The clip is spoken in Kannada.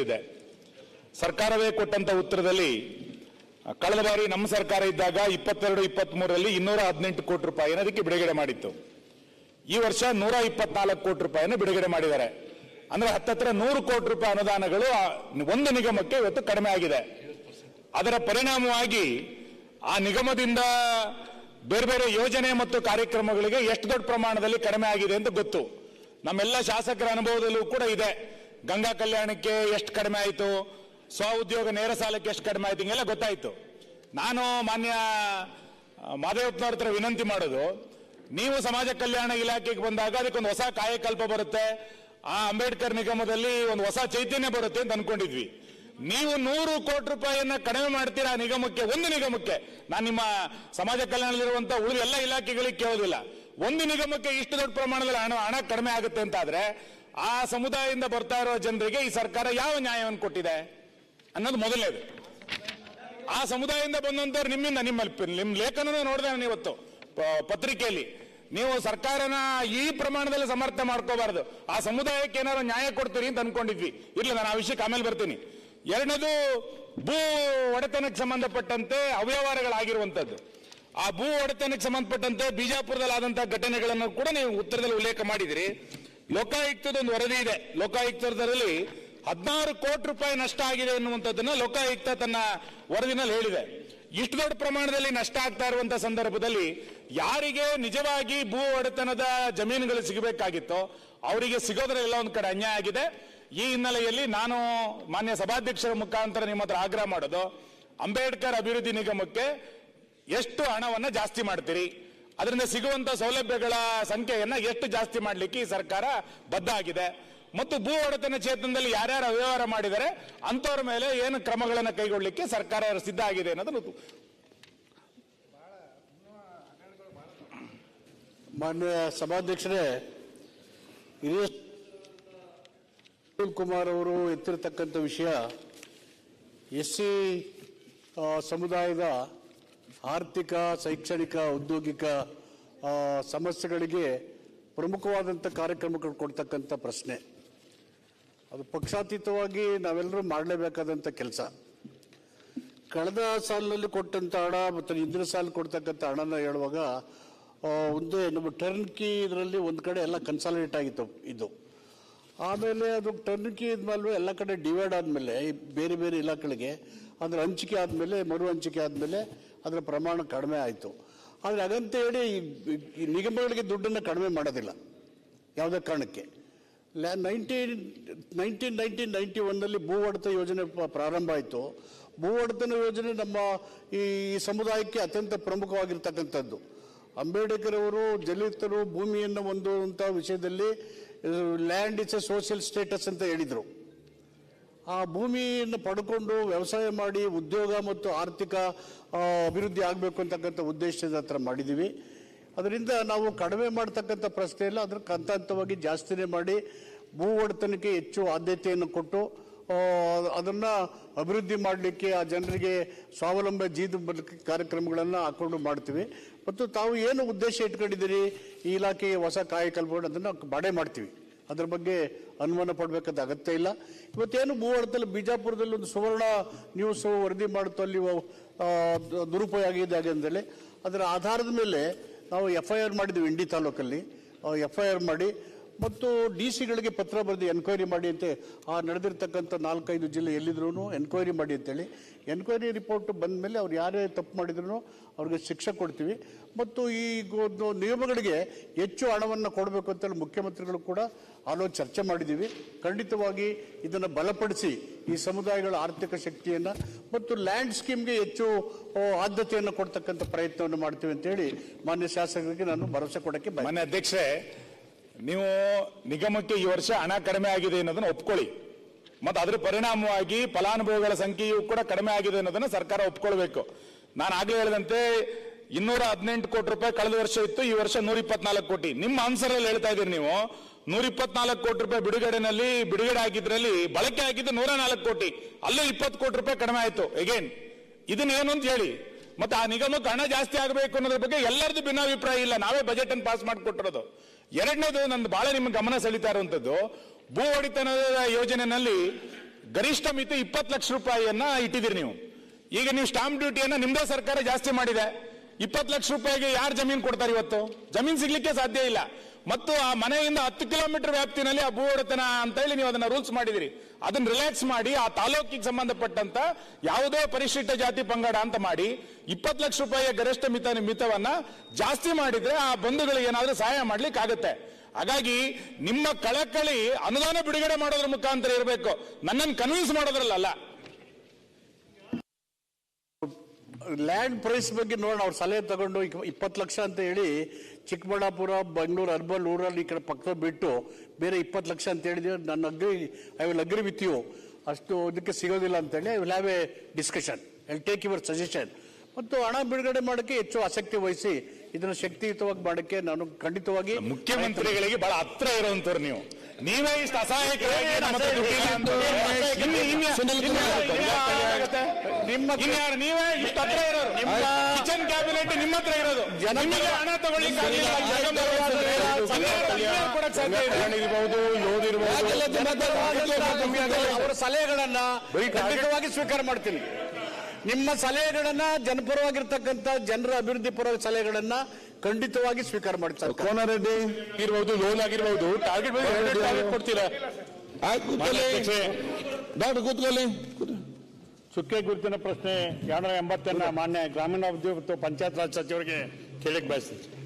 ಇದೆ. ಸರ್ಕಾರವೇ ಕೊಟ್ಟಂತ ಉತ್ತರದಲ್ಲಿ, ಕಳೆದ ಬಾರಿ ನಮ್ಮ ಸರ್ಕಾರ ಇದ್ದಾಗ ಇಪ್ಪತ್ತೆರಡು ಇಪ್ಪತ್ತ್ ಮೂರರಲ್ಲಿ ಇನ್ನೂರ ಹದಿನೆಂಟು ಕೋಟಿ ರೂಪಾಯಿ ಅದಕ್ಕೆ ಬಿಡುಗಡೆ ಮಾಡಿತ್ತು. ಈ ವರ್ಷ ನೂರ ಇಪ್ಪತ್ನಾಲ್ಕು ಕೋಟಿ ರೂಪಾಯಿಯನ್ನು ಬಿಡುಗಡೆ ಮಾಡಿದ್ದಾರೆ. ಅಂದ್ರೆ ಹತ್ತತ್ರ ನೂರು ಕೋಟಿ ರೂಪಾಯಿ ಅನುದಾನಗಳು ಒಂದು ನಿಗಮಕ್ಕೆ ಇವತ್ತು ಕಡಿಮೆ ಆಗಿದೆ. ಅದರ ಪರಿಣಾಮವಾಗಿ ಆ ನಿಗಮದಿಂದ ಬೇರೆ ಬೇರೆ ಯೋಜನೆ ಮತ್ತು ಕಾರ್ಯಕ್ರಮಗಳಿಗೆ ಎಷ್ಟು ದೊಡ್ಡ ಪ್ರಮಾಣದಲ್ಲಿ ಕಡಿಮೆ ಆಗಿದೆ ಅಂತ ಗೊತ್ತು. ನಮ್ಮೆಲ್ಲ ಶಾಸಕರ ಅನುಭವದಲ್ಲೂ ಕೂಡ ಇದೆ. ಗಂಗಾ ಕಲ್ಯಾಣಕ್ಕೆ ಎಷ್ಟು ಕಡಿಮೆ ಆಯಿತು? ಸ್ವ ಉದ್ಯೋಗ ನೇರ ಸಾಲಕ್ಕೆ ಎಷ್ಟು ಕಡಿಮೆ ಆಯ್ತು? ಹಿಂಗೆಲ್ಲ ಗೊತ್ತಾಯ್ತು. ನಾನು ಮಾನ್ಯ ಮಾದೇವಪ್ಪನವ್ರ ಹತ್ರ ವಿನಂತಿ ಮಾಡೋದು, ನೀವು ಸಮಾಜ ಕಲ್ಯಾಣ ಇಲಾಖೆಗೆ ಬಂದಾಗ ಅದಕ್ಕೊಂದು ಹೊಸ ಕಾಯಕಲ್ಪ ಬರುತ್ತೆ. ಆ ಅಂಬೇಡ್ಕರ್ ನಿಗಮದಲ್ಲಿ ಒಂದು ಹೊಸ ಚೈತನ್ಯ ಬರುತ್ತೆ ಅಂತ ಅನ್ಕೊಂಡಿದ್ವಿ. ನೀವು ನೂರು ಕೋಟಿ ರೂಪಾಯಿಯನ್ನ ಕಡಿಮೆ ಮಾಡ್ತೀರಾ ನಿಗಮಕ್ಕೆ? ಒಂದು ನಿಗಮಕ್ಕೆ. ನಾನು ನಿಮ್ಮ ಸಮಾಜ ಕಲ್ಯಾಣದಲ್ಲಿರುವಂತಹ ಉಳಿದ ಎಲ್ಲ ಇಲಾಖೆಗಳಿಗೆ ಕೇಳೋದಿಲ್ಲ. ಒಂದು ನಿಗಮಕ್ಕೆ ಇಷ್ಟು ದೊಡ್ಡ ಪ್ರಮಾಣದಲ್ಲಿ ಹಣ ಹಣ ಕಡಿಮೆ ಆಗುತ್ತೆ ಅಂತ ಆದ್ರೆ ಆ ಸಮುದಾಯದಿಂದ ಬರ್ತಾ ಇರೋ ಜನರಿಗೆ ಈ ಸರ್ಕಾರ ಯಾವ ನ್ಯಾಯವನ್ನು ಕೊಟ್ಟಿದೆ ಅನ್ನೋದು ಮೊದಲನೇದು. ಆ ಸಮುದಾಯದಿಂದ ಬಂದಂತವ್ರು ನಿಮ್ಮಿಂದ ನಿಮ್ಮಲ್ಲಿ ನಿಮ್ಮ ನಿಮ್ ಲೇಖನ ನೋಡಿದೆ ನಾನು ಇವತ್ತು ಪತ್ರಿಕೆಯಲ್ಲಿ. ನೀವು ಸರ್ಕಾರನ ಈ ಪ್ರಮಾಣದಲ್ಲಿ ಸಮರ್ಥ ಮಾಡ್ಕೋಬಾರ್ದು. ಆ ಸಮುದಾಯಕ್ಕೆ ಏನಾದ್ರು ನ್ಯಾಯ ಕೊಡ್ತೀರಿ ಅಂತ ಅನ್ಕೊಂಡಿದ್ವಿ. ಇರ್ಲಿ, ನಾನು ಆ ವಿಷಯಕ್ಕೆ ಆಮೇಲೆ ಬರ್ತೀನಿ. ಎರಡನೇದು, ಭೂ ಒಡೆತನಕ್ಕೆ ಸಂಬಂಧಪಟ್ಟಂತೆ ಅವ್ಯವಹಾರಗಳಾಗಿರುವಂತದ್ದು ಆ ಭೂ ಒಡೆತನಕ್ಕೆ ಸಂಬಂಧಪಟ್ಟಂತೆ ಬಿಜಾಪುರದಲ್ಲಿ ಆದಂತಹ ಘಟನೆಗಳನ್ನು ಕೂಡ ನೀವು ಉತ್ತರದಲ್ಲಿ ಉಲ್ಲೇಖ ಮಾಡಿದಿರಿ. ಲೋಕಾಯುಕ್ತದ ಒಂದು ವರದಿ ಇದೆ. ಲೋಕಾಯುಕ್ತದಲ್ಲಿ ಹದಿನಾರು ಕೋಟಿ ರೂಪಾಯಿ ನಷ್ಟ ಆಗಿದೆ ಎನ್ನುವಂಥದ್ದನ್ನ ಲೋಕಾಯುಕ್ತ ತನ್ನ ವರದಿನಲ್ಲಿ ಹೇಳಿದೆ. ಇಷ್ಟು ದೊಡ್ಡ ಪ್ರಮಾಣದಲ್ಲಿ ನಷ್ಟ ಆಗ್ತಾ ಇರುವಂತಹ ಸಂದರ್ಭದಲ್ಲಿ ಯಾರಿಗೆ ನಿಜವಾಗಿ ಭೂ ಒಡೆತನದ ಜಮೀನುಗಳು ಸಿಗಬೇಕಾಗಿತ್ತೋ ಅವರಿಗೆ ಸಿಗೋದ್ರೆಲ್ಲ ಒಂದು ಕಡೆ ಅನ್ಯಾಯ ಆಗಿದೆ. ಈ ಹಿನ್ನೆಲೆಯಲ್ಲಿ ನಾನು ಮಾನ್ಯ ಸಭಾಧ್ಯಕ್ಷರ ಮುಖಾಂತರ ನಿಮ್ಮ ಹತ್ರ ಆಗ್ರಹ ಮಾಡೋದು. ಅಂಬೇಡ್ಕರ್ ಅಭಿವೃದ್ಧಿ ನಿಗಮಕ್ಕೆ ಎಷ್ಟು ಹಣವನ್ನ ಜಾಸ್ತಿ ಮಾಡ್ತೀರಿ? ಅದರಿಂದ ಸಿಗುವಂತ ಸೌಲಭ್ಯಗಳ ಸಂಖ್ಯೆಯನ್ನ ಎಷ್ಟು ಜಾಸ್ತಿ ಮಾಡಲಿಕ್ಕೆ ಈ ಸರ್ಕಾರ ಬದ್ಧ ಆಗಿದೆ. ಮತ್ತು ಭೂ ಒಡೆತನ ಕ್ಷೇತ್ರದಲ್ಲಿ ಯಾರ್ಯಾರು ಅವ್ಯವಹಾರ ಮಾಡಿದರೆ ಅಂಥವ್ರ ಮೇಲೆ ಏನು ಕ್ರಮಗಳನ್ನು ಕೈಗೊಳ್ಳಲಿಕ್ಕೆ ಸರ್ಕಾರ ಸಿದ್ಧ ಆಗಿದೆ ಅನ್ನೋದು ಮಾನ್ಯ ಸಭಾಧ್ಯಕ್ಷರೇ ಸುನೀಲ್ ಕುಮಾರ್ ಅವರು ಎತ್ತಿರತಕ್ಕಂಥ ವಿಷಯ ಎಸ್ ಸಿ ಸಮುದಾಯದ ಆರ್ಥಿಕ, ಶೈಕ್ಷಣಿಕ, ಔದ್ಯೋಗಿಕ ಸಮಸ್ಯೆಗಳಿಗೆ ಪ್ರಮುಖವಾದಂಥ ಕಾರ್ಯಕ್ರಮಗಳು ಕೊಡ್ತಕ್ಕಂಥ ಪ್ರಶ್ನೆ. ಅದು ಪಕ್ಷಾತೀತವಾಗಿ ನಾವೆಲ್ಲರೂ ಮಾಡಲೇಬೇಕಾದಂಥ ಕೆಲಸ. ಕಳೆದ ಸಾಲಿನಲ್ಲಿ ಕೊಟ್ಟಂಥ ಹಣ ಮತ್ತು ಹಿಂದಿನ ಸಾಲ ಕೊಡ್ತಕ್ಕಂಥ ಹಣನ ಹೇಳುವಾಗ ಒಂದು ನಮ್ಮ ಟರ್ನ್ ಕಿ ಇದರಲ್ಲಿ ಒಂದು ಕಡೆ ಎಲ್ಲ ಕನ್ಸಾಲಿಡೇಟ್ ಆಗಿತ್ತು ಇದು. ಆಮೇಲೆ ಅದು ಟರ್ನ್ ಕಿ ಇದ್ಮೇಲೆ ಎಲ್ಲ ಕಡೆ ಡಿವೈಡ್ ಆದಮೇಲೆ ಬೇರೆ ಬೇರೆ ಇಲಾಖೆಗಳಿಗೆ, ಅಂದ್ರೆ ಹಂಚಿಕೆ ಆದಮೇಲೆ ಮರು ಹಂಚಿಕೆ ಆದಮೇಲೆ ಅದರ ಪ್ರಮಾಣ ಕಡಿಮೆ ಆಯಿತು. ಆದರೆ ಹಾಗಂತ ಹೇಳಿ ಈ- ನಿಗಮಗಳಿಗೆ ದುಡ್ಡನ್ನು ಕಡಿಮೆ ಮಾಡೋದಿಲ್ಲ. ಯಾವುದೇ ಕಾರಣಕ್ಕೆ. ನೈನ್ಟೀನ್ ನೈನ್ಟೀನ್ ನೈನ್ಟೀನ್ ನೈಂಟಿ ಒನ್ನಲ್ಲಿ ಭೂ ಒಡೆತ ಯೋಜನೆ ಪ್ರಾರಂಭ ಆಯಿತು. ಭೂ ಒಡೆತನ ಯೋಜನೆ ನಮ್ಮ ಈ ಸಮುದಾಯಕ್ಕೆ ಅತ್ಯಂತ ಪ್ರಮುಖವಾಗಿರ್ತಕ್ಕಂಥದ್ದು. ಅಂಬೇಡ್ಕರ್ ಅವರು ದಲಿತರು ಭೂಮಿಯನ್ನು ಹೊಂದುವಂಥ ವಿಷಯದಲ್ಲಿ land is a social status ಅಂತ ಹೇಳಿದರು. ಆ ಭೂಮಿಯನ್ನು ಪಡ್ಕೊಂಡು ವ್ಯವಸಾಯ ಮಾಡಿ ಉದ್ಯೋಗ ಮತ್ತು ಆರ್ಥಿಕ ಅಭಿವೃದ್ಧಿ ಆಗಬೇಕು ಅಂತಕ್ಕಂಥ ಉದ್ದೇಶದ ಹತ್ರ ಮಾಡಿದ್ದೀವಿ. ಅದರಿಂದ ನಾವು ಕಡಿಮೆ ಮಾಡ್ತಕ್ಕಂಥ ಪ್ರಶ್ನೆ ಇಲ್ಲ. ಅದ್ರ ಹಂತ ಹಂತವಾಗಿ ಜಾಸ್ತಿನೇ ಮಾಡಿ ಭೂ ಒಡೆತನಕ್ಕೆ ಹೆಚ್ಚು ಆದ್ಯತೆಯನ್ನು ಕೊಟ್ಟು ಅದನ್ನು ಅಭಿವೃದ್ಧಿ ಮಾಡಲಿಕ್ಕೆ ಆ ಜನರಿಗೆ ಸ್ವಾವಲಂಬಿ ಜೀದ ಕಾರ್ಯಕ್ರಮಗಳನ್ನು ಹಾಕೊಂಡು ಮಾಡ್ತೀವಿ. ಮತ್ತು ತಾವು ಏನು ಉದ್ದೇಶ ಇಟ್ಕೊಂಡಿದ್ದೀರಿ? ಈ ಇಲಾಖೆಗೆ ಹೊಸ ಕಾಯಕಲ್ಪಗಳು ಅದನ್ನು ಬಾಡೆ ಮಾಡ್ತೀವಿ. ಅದ್ರ ಬಗ್ಗೆ ಅನುಮಾನ ಪಡ್ಬೇಕಾದ ಅಗತ್ಯ ಇಲ್ಲ. ಇವತ್ತೇನು ಮೂವತ್ತಲ್ಲಿ ಬಿಜಾಪುರದಲ್ಲಿ ಒಂದು ಸುವರ್ಣ ನ್ಯೂಸ್ ವರದಿ ಮಾಡುತ್ತೋ ಅಲ್ಲಿ ದುರುಪಯೋಗ ಆಗಿದೆ ಹಾಗೆ ಅಂದೇಳಿ ಅದರ ಆಧಾರದ ಮೇಲೆ ನಾವು ಎಫ್ ಐ ಆರ್ ಮಾಡಿದ್ವಿ ಇಂಡಿ ತಾಲೂಕಲ್ಲಿ. ಎಫ್ ಐ ಆರ್ ಮಾಡಿ, ಮತ್ತು ಡಿ ಸಿಗಳಿಗೆ ಪತ್ರ ಬರೆದು ಎನ್ಕ್ವೈರಿ ಮಾಡಿ ಅಂತ ಆ ನಡೆದಿರ್ತಕ್ಕಂಥ ನಾಲ್ಕೈದು ಜಿಲ್ಲೆ ಎಲ್ಲಿದ್ರು ಎನ್ಕ್ವೈರಿ ಮಾಡಿ ಅಂತೇಳಿ. ಎನ್ಕ್ವೈರಿ ರಿಪೋರ್ಟ್ ಬಂದ ಮೇಲೆ ಅವ್ರು ಯಾರೇ ತಪ್ಪು ಮಾಡಿದ್ರು ಅವ್ರಿಗೆ ಶಿಕ್ಷೆ ಕೊಡ್ತೀವಿ. ಮತ್ತು ಈ ನಿಯಮಗಳಿಗೆ ಹೆಚ್ಚು ಹಣವನ್ನು ಕೊಡಬೇಕು ಅಂತೇಳಿ ಮುಖ್ಯಮಂತ್ರಿಗಳು ಕೂಡ ಆಲೋಚನೆ ಚರ್ಚೆ ಮಾಡಿದ್ದೀವಿ. ಖಂಡಿತವಾಗಿ ಇದನ್ನು ಬಲಪಡಿಸಿ ಈ ಸಮುದಾಯಗಳ ಆರ್ಥಿಕ ಶಕ್ತಿಯನ್ನು ಮತ್ತು ಲ್ಯಾಂಡ್ ಸ್ಕೀಮ್ಗೆ ಹೆಚ್ಚು ಆದ್ಯತೆಯನ್ನು ಕೊಡ್ತಕ್ಕಂಥ ಪ್ರಯತ್ನವನ್ನು ಮಾಡ್ತೀವಿ ಅಂತೇಳಿ ಮಾನ್ಯ ಶಾಸಕರಿಗೆ ನಾನು ಭರವಸೆ ಕೊಡಕ್ಕೆ. ಮಾನ್ಯ ಅಧ್ಯಕ್ಷರೇ, ನೀವು ನಿಗಮಕ್ಕೆ ಈ ವರ್ಷ ಹಣ ಕಡಿಮೆ ಆಗಿದೆ ಅನ್ನೋದನ್ನ ಒಪ್ಕೊಳ್ಳಿ. ಮತ್ತು ಅದರ ಪರಿಣಾಮವಾಗಿ ಫಲಾನುಭವಿಗಳ ಸಂಖ್ಯೆಯೂ ಕೂಡ ಕಡಿಮೆ ಆಗಿದೆ ಅನ್ನೋದನ್ನ ಸರ್ಕಾರ ಒಪ್ಕೊಳ್ಬೇಕು. ನಾನು ಆಗಲೇ ಹೇಳಿದಂತೆ ಇನ್ನೂರ ಹದಿನೆಂಟು ಕೋಟಿ ರೂಪಾಯಿ ಕಳೆದ ವರ್ಷ ಇತ್ತು, ಈ ವರ್ಷ ನೂರ ಇಪ್ಪತ್ನಾಲ್ಕು ಕೋಟಿ. ನಿಮ್ಮ ಆನ್ಸರ್ ಅಲ್ಲಿ ಹೇಳ್ತಾ ಇದ್ದೀರಿ ನೀವು ನೂರ ಇಪ್ಪತ್ನಾಲ್ಕು ಕೋಟಿ ರೂಪಾಯಿ ಬಿಡುಗಡೆನಲ್ಲಿ ಬಿಡುಗಡೆ ಆಗಿದ್ರಲ್ಲಿ ಬಳಕೆ ಆಗಿದ್ದು ನೂರ ನಾಲ್ಕು ಕೋಟಿ. ಅಲ್ಲೂ ಇಪ್ಪತ್ತು ಕೋಟಿ ರೂಪಾಯಿ ಕಡಿಮೆ ಆಯಿತು. ಎಗೇನ್ ಇದನ್ನ ಏನು ಅಂತ ಹೇಳಿ, ಮತ್ತೆ ಆ ನಿಗಮಕ್ಕೆ ಹಣ ಜಾಸ್ತಿ ಆಗಬೇಕು ಅನ್ನೋದ್ರ ಬಗ್ಗೆ ಎಲ್ಲರದ್ದು ಭಿನ್ನಾಭಿಪ್ರಾಯ ಇಲ್ಲ. ನಾವೇ ಬಜೆಟ್ ಅನ್ನು ಪಾಸ್ ಮಾಡಿಕೊಟ್ಟಿರೋದು. ಎರಡನೇದು ನಂದು ಬಹಳ ನಿಮ್ಮ ಗಮನ ಸೆಳೀತಾ ಇರುವಂತದ್ದು ಭೂ ಒಡೆತನದ ಯೋಜನೆಯಲ್ಲಿ ಗರಿಷ್ಠ ಮಿತಿ ಇಪ್ಪತ್ತು ಲಕ್ಷ ರೂಪಾಯಿಯನ್ನ ಇಟ್ಟಿದ್ದೀರಿ ನೀವು. ಈಗ ನೀವು ಸ್ಟಾಂಪ್ ಡ್ಯೂಟಿಯನ್ನ ನಿಮ್ದೇ ಸರ್ಕಾರ ಜಾಸ್ತಿ ಮಾಡಿದೆ. ಇಪ್ಪತ್ತು ಲಕ್ಷ ರೂಪಾಯಿಗೆ ಯಾರು ಜಮೀನು ಕೊಡ್ತಾರೆ ಇವತ್ತು? ಜಮೀನು ಸಿಗ್ಲಿಕ್ಕೆ ಸಾಧ್ಯ ಇಲ್ಲ. ಮತ್ತು ಆ ಮನೆಯಿಂದ ಹತ್ತು ಕಿಲೋಮೀಟರ್ ವ್ಯಾಪ್ತಿನಲ್ಲಿ ಆ ಭೂ ಒಡೆತನ ಅಂತ ಹೇಳಿ ನೀವು ಅದನ್ನ ರೂಲ್ಸ್ ಮಾಡಿದಿರಿ. ಅದನ್ನ ರಿಲ್ಯಾಕ್ಸ್ ಮಾಡಿ, ಆ ತಾಲೂಕಿಗೆ ಸಂಬಂಧಪಟ್ಟಂತ ಯಾವುದೇ ಪರಿಶಿಷ್ಟ ಜಾತಿ ಪಂಗಡ ಅಂತ ಮಾಡಿ, ಇಪ್ಪತ್ತು ಲಕ್ಷ ರೂಪಾಯಿಯ ಗರಿಷ್ಠ ಮಿತ ಮಿತವನ್ನ ಜಾಸ್ತಿ ಮಾಡಿದ್ರೆ ಆ ಬಂಧುಗಳಿಗೆ ಏನಾದ್ರೂ ಸಹಾಯ ಮಾಡ್ಲಿಕ್ಕೆ ಆಗುತ್ತೆ. ಹಾಗಾಗಿ ನಿಮ್ಮ ಕಳಕಳಿ ಅನುದಾನ ಬಿಡುಗಡೆ ಮಾಡೋದ್ರ ಮುಖಾಂತರ ಇರಬೇಕು. ನನ್ನನ್ನು ಕನ್ವಿನ್ಸ್ ಮಾಡೋದ್ರಲ್ಲ ಲ್ಯಾಂಡ್ ಪ್ರೈಸ್ ಬಗ್ಗೆ ನೋಡೋಣ, ಅವ್ರ ಸಲಹೆ ತಗೊಂಡು ಇಪ್ಪತ್ತು ಲಕ್ಷ ಅಂತ ಹೇಳಿ ಚಿಕ್ಕಬಳ್ಳಾಪುರ ಬೆಂಗಳೂರು ಅರ್ಬನ್ ಊರಲ್ಲಿ ಈ ಕಡೆ ಪಕ್ಕದ ಬಿಟ್ಟು ಬೇರೆ ಇಪ್ಪತ್ತು ಲಕ್ಷ ಅಂತ ಹೇಳಿದ್ರೆ ನನ್ನ agree I will agree with you ಅಷ್ಟು ಇದಕ್ಕೆ ಸಿಗೋದಿಲ್ಲ ಅಂತೇಳಿ I will have a discussion I take your suggestion ಮತ್ತು ಹಣ ಬಿಡುಗಡೆ ಮಾಡೋಕ್ಕೆ ಹೆಚ್ಚು ಆಸಕ್ತಿ ವಹಿಸಿ ಇದನ್ನು ಶಕ್ತಿಯುತವಾಗಿ ಮಾಡೋಕ್ಕೆ ನಾನು ಖಂಡಿತವಾಗಿ ಮುಖ್ಯಮಂತ್ರಿಗಳಿಗೆ ಬಹಳ ಹತ್ರ ಇರುವಂತವ್ರು ನೀವು. ನೀವೇ ಇಷ್ಟು ಅಸಹಾಯಕ ನಮ್ಮ ನೀವೇ ಇಷ್ಟು ಹತ್ರ ಇರೋರು. ಕ್ಯಾಬಿನೆಟ್ ನಿಮ್ಮ ಹತ್ರ ಇರೋದು. ಜನ- ನಿಮಗೆ ಹಣ ತಗೊಳ್ಳಿಕ್ಕೆ ಅವರ ಸಲಹೆಗಳನ್ನ ಖಂಡಿತವಾಗಿ ಸ್ವೀಕಾರ ಮಾಡ್ತೀನಿ. ನಿಮ್ಮ ಸಲಹೆಗಳನ್ನ ಜನಪರವಾಗಿರ್ತಕ್ಕಂಥ ಜನರ ಅಭಿವೃದ್ಧಿ ಪರ ಸಲಹೆಗಳನ್ನ ಖಂಡಿತವಾಗಿ ಸ್ವೀಕಾರ ಮಾಡ್ತಾರೆ ಕೋನರೆಡ್ಡಿ ಇರಬಹುದು ಲೋನ್ ಆಗಿರ್ಬೋದು ಟಾರ್ಗೆಟ್ ಟಾರ್ಗೆಟ್ ಕೊಡ್ತೀರಾ? ಕೂತ್ಕೊಳ್ಳಿ. ಡಾಕ್ಟರ್ ಕೂತ್ಕೊಳ್ಳಿ. ಚುಕ್ಕೆ ಗುರುತಿನ ಪ್ರಶ್ನೆ ಎರಡು ಎಂಬತ್ತನ್ನ ಮಾನ್ಯ ಗ್ರಾಮೀಣಾಭಿವೃದ್ಧಿ ಮತ್ತು ಪಂಚಾಯತ್ ರಾಜ್ ಸಚಿವರಿಗೆ ಕೇಳಿಕ್ ಬಯಸ್ತೀನಿ.